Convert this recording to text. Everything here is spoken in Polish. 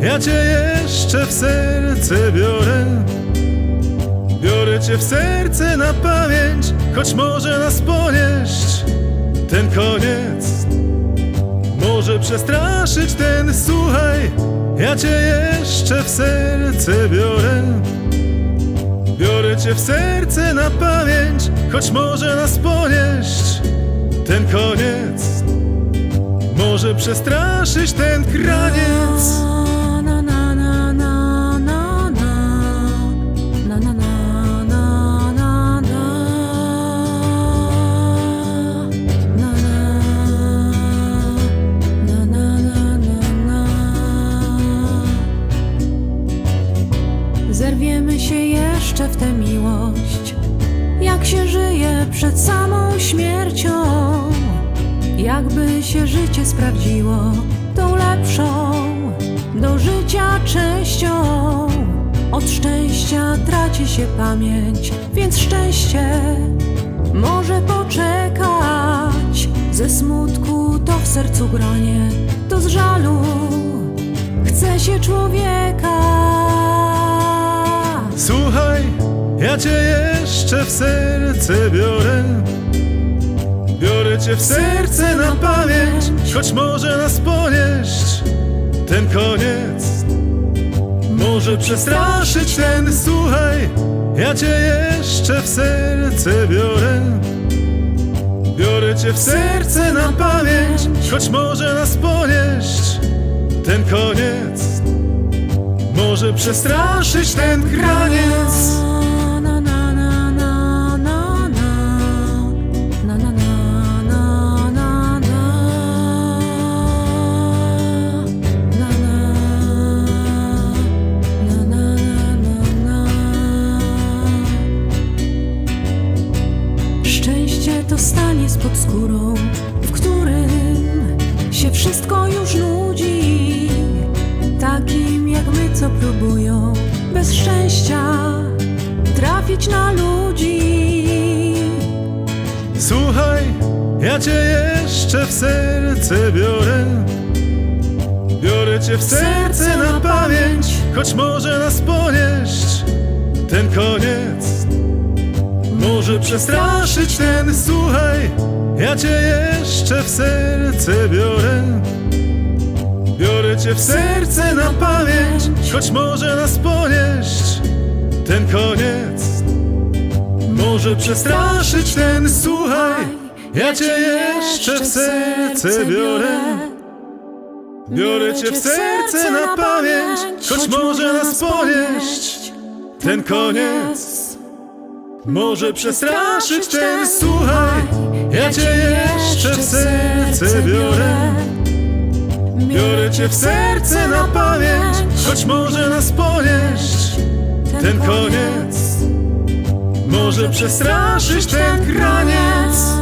Ja cię jeszcze w serce biorę. Biorę cię w serce na pamięć Choć może nas ponieść Ten koniec. Może przestraszyć ten Słuchaj, ja cię jeszcze w serce biorę. Biorę cię w serce na pamięć Choć może nas ponieść Ten koniec Może przestraszyć ten kraniec. Zerwiemy się jeszcze w tę miłość, jak się żyje przed samą śmiercią. Jakby się życie sprawdziło, tą lepszą do życia częścią. Od szczęścia traci się pamięć, więc szczęście może poczekać. Ze smutku to w sercu granie, to z żalu chce się człowieka. Słuchaj, ja cię jeszcze w serce biorę Biorę cię w serce na pamięć Choć może nas ponieść Ten koniec. Może przestraszyć ten Słuchaj, ja cię jeszcze w serce biorę. Biorę cię w serce na pamięć Choć może nas ponieść Ten koniec. Może przestraszyć ten kraniec to stanie spod skórą, w którym się wszystko już nudzi. Takim jak my, co próbują bez szczęścia trafić na ludzi. Słuchaj, ja cię jeszcze w serce biorę Biorę cię w serce na pamięć Choć może nas ponieść Ten koniec Może przestraszyć ten Słuchaj, ja cię jeszcze w serce biorę. Biorę cię w serce na pamięć Choć może nas ponieść Ten koniec. Może przestraszyć ten słuchaj Ja cię jeszcze w serce biorę. Biorę cię w serce na pamięć Choć może nas ponieść Ten koniec Może przestraszyć ten słuchaj Ja cię jeszcze w serce biorę. Biorę. Cię w serce na pamięć Choć może nas ponieść Ten koniec Może przestraszyć ten kraniec